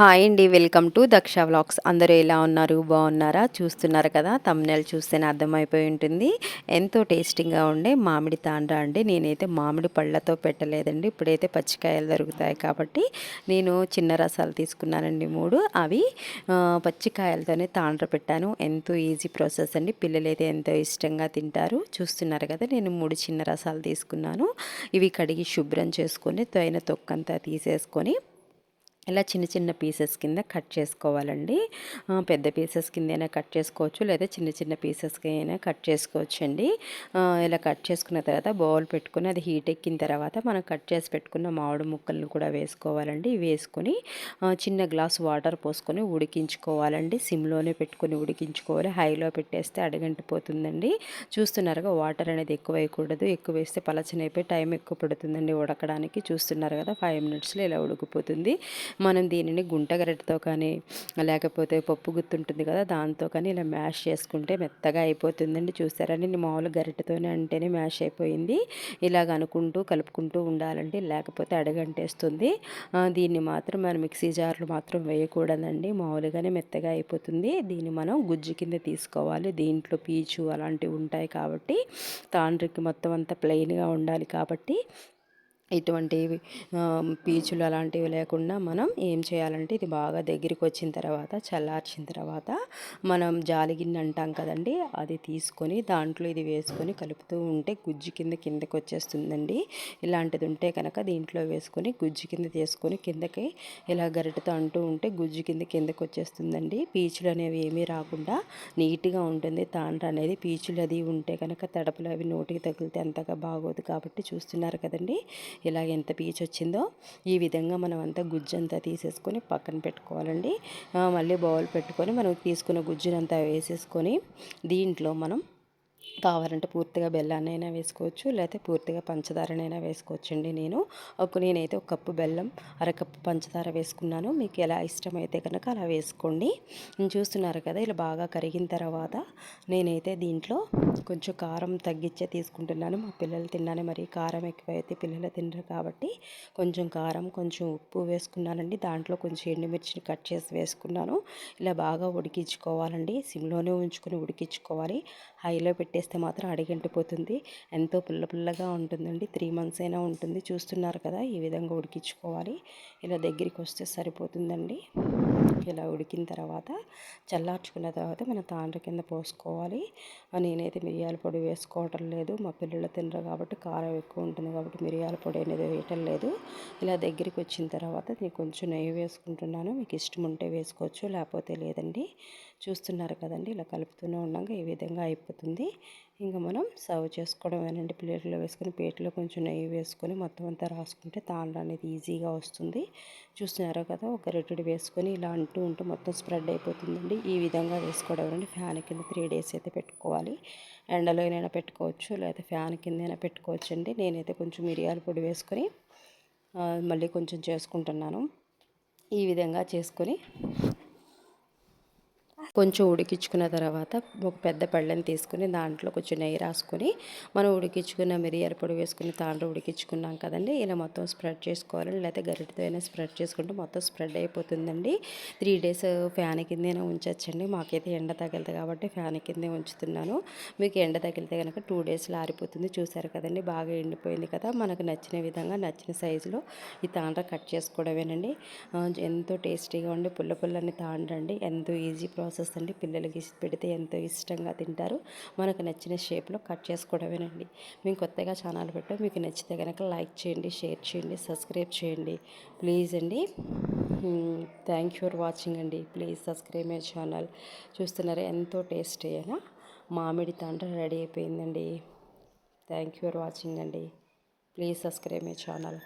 Hi అండి welcome to Daksha vlogs. అందరూ ఎలా ఉన్నారు? బాగున్నారా? చూస్తున్నారు కదా? తమ్నెల్ చూస్తేనే అర్థమైపోయి ఉంటుంది. ఎంతో టేస్టింగ్గా ఉండే మామిడి తాండ్రా అండి. నేనైతే మామిడి పళ్ళతో పెట్టలేదండి. ఇప్పుడైతే పచ్చికాయలు దొరుకుతాయి కాబట్టి నేను చిన్న రసాలు తీసుకున్నానండి మూడు. అవి పచ్చికాయలతోనే తాండ్ర పెట్టాను. ఎంతో ఈజీ ప్రాసెస్ అండి. పిల్లలైతే ఎంతో ఇష్టంగా తింటారు. చూస్తున్నారు కదా నేను మూడు చిన్న రసాలు తీసుకున్నాను. ఇవి కడిగి శుభ్రం చేసుకొని తొయిన తొక్కంతా తీసేసుకొని ఇలా చిన్న చిన్న పీసెస్ కింద కట్ చేసుకోవాలండి. పెద్ద పీసెస్ కింద అయినా కట్ చేసుకోవచ్చు లేదా చిన్న చిన్న పీసెస్కి అయినా కట్ చేసుకోవచ్చు అండి ఇలా కట్ చేసుకున్న తర్వాత బౌల్ పెట్టుకుని అది హీట్ ఎక్కిన తర్వాత మనం కట్ చేసి పెట్టుకున్న మామిడి ముక్కలను కూడా వేసుకోవాలండి. వేసుకొని చిన్న గ్లాస్ వాటర్ పోసుకొని ఉడికించుకోవాలండి. సిమ్లోనే పెట్టుకొని ఉడికించుకోవాలి. హైలో పెట్టేస్తే అడగంటిపోతుందండి. చూస్తున్నారుగా వాటర్ అనేది ఎక్కువ వేయకూడదు. ఎక్కువ వేస్తే పలచనైపోయి టైం ఎక్కువ పడుతుందండి ఉడకడానికి. చూస్తున్నారు కదా ఫైవ్ మినిట్స్లో ఇలా ఉడికిపోతుంది. మనం దీనిని గుంటగరటితో కానీ లేకపోతే పప్పు గుర్తుంటుంది కదా దాంతో కానీ ఇలా మ్యాష్ చేసుకుంటే మెత్తగా అయిపోతుందండి. చూసారా నేను మామూలు గరిటెతోనే అంటేనే మ్యాష్ అయిపోయింది. ఇలాగ అనుకుంటూ కలుపుకుంటూ ఉండాలండి లేకపోతే అడగంటేస్తుంది. దీన్ని మాత్రం మనం మిక్సీ జార్లు మాత్రం వేయకూడదండి. మామూలుగానే మెత్తగా అయిపోతుంది. దీన్ని మనం గుజ్జు కింద తీసుకోవాలి. దీంట్లో పీచు అలాంటివి ఉంటాయి కాబట్టి తాండ్రికి మొత్తం అంతా ప్లెయిన్గా ఉండాలి కాబట్టి ఇటువంటి పీచులు అలాంటివి లేకుండా మనం ఏం చేయాలంటే ఇది బాగా దగ్గరికి వచ్చిన తర్వాత చల్లార్చిన తర్వాత మనం జాలిగిన్నె అంటాం కదండి అది తీసుకొని దాంట్లో ఇది వేసుకొని కలుపుతూ ఉంటే గుజ్జు కింద కిందకి వచ్చేస్తుందండి. ఇలాంటిది ఉంటే కనుక దీంట్లో వేసుకొని గుజ్జు కింద తీసుకొని కిందకి ఇలా గరిటతో అంటూ ఉంటే గుజ్జు కింద కిందకి వచ్చేస్తుందండి. పీచులు అనేవి ఏమీ రాకుండా నీట్గా ఉంటుంది. తాండ్ర అనేది పీచులు అది ఉంటే కనుక తడపలు అవి నోటికి తగిలితే అంతగా బాగోదు కాబట్టి చూస్తున్నారు కదండి. ఇలా ఎంత పీచు వచ్చిందో ఈ విధంగా మనం అంతా గుజ్జు అంతా తీసేసుకొని పక్కన పెట్టుకోవాలండి. మళ్ళీ బౌల్ పెట్టుకొని మనం తీసుకున్న గుజ్జునంతా వేసేసుకొని దీంట్లో మనం కావాలంటే పూర్తిగా బెల్లాన్నైనా వేసుకోవచ్చు లేకపోతే పూర్తిగా పంచదారనైనా వేసుకోవచ్చండి నేను. ఒక నేనైతే ఒక కప్పు బెల్లం అరకప్పు పంచదార వేసుకున్నాను. మీకు ఎలా ఇష్టమైతే కనుక అలా వేసుకోండి. చూస్తున్నారు కదా ఇలా బాగా కరిగిన తర్వాత నేనైతే దీంట్లో కొంచెం కారం తగ్గించే తీసుకుంటున్నాను. మా పిల్లలు తిన్నాను మరి కారం ఎక్కువైతే పిల్లలు తినరు కాబట్టి కొంచెం కారం కొంచెం ఉప్పు వేసుకున్నానండి. దాంట్లో కొంచెం ఎండుమిర్చిని కట్ చేసి వేసుకున్నాను. ఇలా బాగా ఉడికించుకోవాలండి. సిమ్లోనే ఉంచుకొని ఉడికించుకోవాలి. హైలో పెట్టేస్తే మాత్రం అడిగంటిపోతుంది. ఎంతో పుల్ల పుల్లగా ఉంటుందండి. త్రీ మంత్స్ అయినా ఉంటుంది. చూస్తున్నారు కదా ఈ విధంగా ఉడికించుకోవాలి. ఇలా దగ్గరికి వస్తే సరిపోతుందండి. ఇలా ఉడికిన తర్వాత చల్లార్చుకున్న తర్వాత మన తాండ్ర కింద పోసుకోవాలి. నేనైతే మిరియాల పొడి వేసుకోవటం లేదు. మా పిల్లలు తినరు కాబట్టి కారం ఎక్కువ ఉంటుంది కాబట్టి మిరియాల పొడి అనేది వేయటం లేదు. ఇలా దగ్గరికి వచ్చిన తర్వాత నేను కొంచెం నెయ్యి వేసుకుంటున్నాను. మీకు ఇష్టం ఉంటే వేసుకోవచ్చు లేకపోతే లేదండి. చూస్తున్నారు కదండి ఇలా కలుపుతూనే ఉన్నాక ఈ విధంగా అయిపోతుంది. ఇంకా మనం సర్వ్ చేసుకోవడమేనండి. ప్లేట్లో వేసుకొని ప్లేట్లో కొంచెం నెయ్యి వేసుకొని మొత్తం అంతా రాసుకుంటే తాండ అనేది ఈజీగా వస్తుంది. చూస్తున్నారో కదా ఒక రెడ్డి వేసుకొని ఇలా అంటూ ఉంటూ మొత్తం స్ప్రెడ్ అయిపోతుందండి. ఈ విధంగా వేసుకోవడం ఫ్యాన్ కింద త్రీ డేస్ అయితే పెట్టుకోవాలి. ఎండలో అయినా పెట్టుకోవచ్చు లేకపోతే ఫ్యాన్ కిందైనా పెట్టుకోవచ్చు అండి నేనైతే కొంచెం మిరియాల పొడి వేసుకొని మళ్ళీ కొంచెం చేసుకుంటున్నాను. ఈ విధంగా చేసుకొని కొంచెం ఉడికించుకున్న తర్వాత ఒక పెద్ద పళ్ళని తీసుకుని దాంట్లో కొంచెం నెయ్యి రాసుకొని మనం ఉడికించుకున్న మిరియాల పొడి వేసుకుని దాంట్లో ఉడికించుకున్నాం కదండి. ఇలా మొత్తం స్ప్రెడ్ చేసుకోవాలి లేకపోతే గరిటతో అయినా స్ప్రెడ్ చేసుకుంటే మొత్తం స్ప్రెడ్ అయిపోతుందండి. త్రీ డేస్ ఫ్యాన్ కిందైనా ఉంచచ్చండి. మాకైతే ఎండ తగిలితే కాబట్టి ఫ్యాన్ కిందే ఉంచుతున్నాను. మీకు ఎండ తగిలితే కనుక టూ డేస్లో ఆరిపోతుంది చూసారు కదండి బాగా ఎండిపోయింది కదా. మనకు నచ్చిన విధంగా నచ్చిన సైజులో ఈ తాండ్ర కట్ చేసుకోవడమేనండి. ఎంతో టేస్టీగా ఉండి పుల్ల పుల్లని తాండ్రండి. ఎంతో ఈజీ ప్రాసెస్ పీసెస్ అండి. పిల్లలకి పెడితే ఎంతో ఇష్టంగా తింటారు. మనకు నచ్చిన షేప్లో కట్ చేసుకోవడమేనండి. మేము కొత్తగా ఛానల్ పెట్టాం. మీకు నచ్చితే కనుక లైక్ చేయండి షేర్ చేయండి సబ్స్క్రైబ్ చేయండి. ప్లీజ్ అండి. థ్యాంక్ యూ ఫర్ వాచింగ్ అండి. Please subscribe my channel. చూస్తున్నారా ఎంతో టేస్ట్ అయినా మామిడి తాండ్ర రెడీ అయిపోయిందండి. థ్యాంక్ యూ ఫర్ వాచింగ్ అండి. Please subscribe my channel.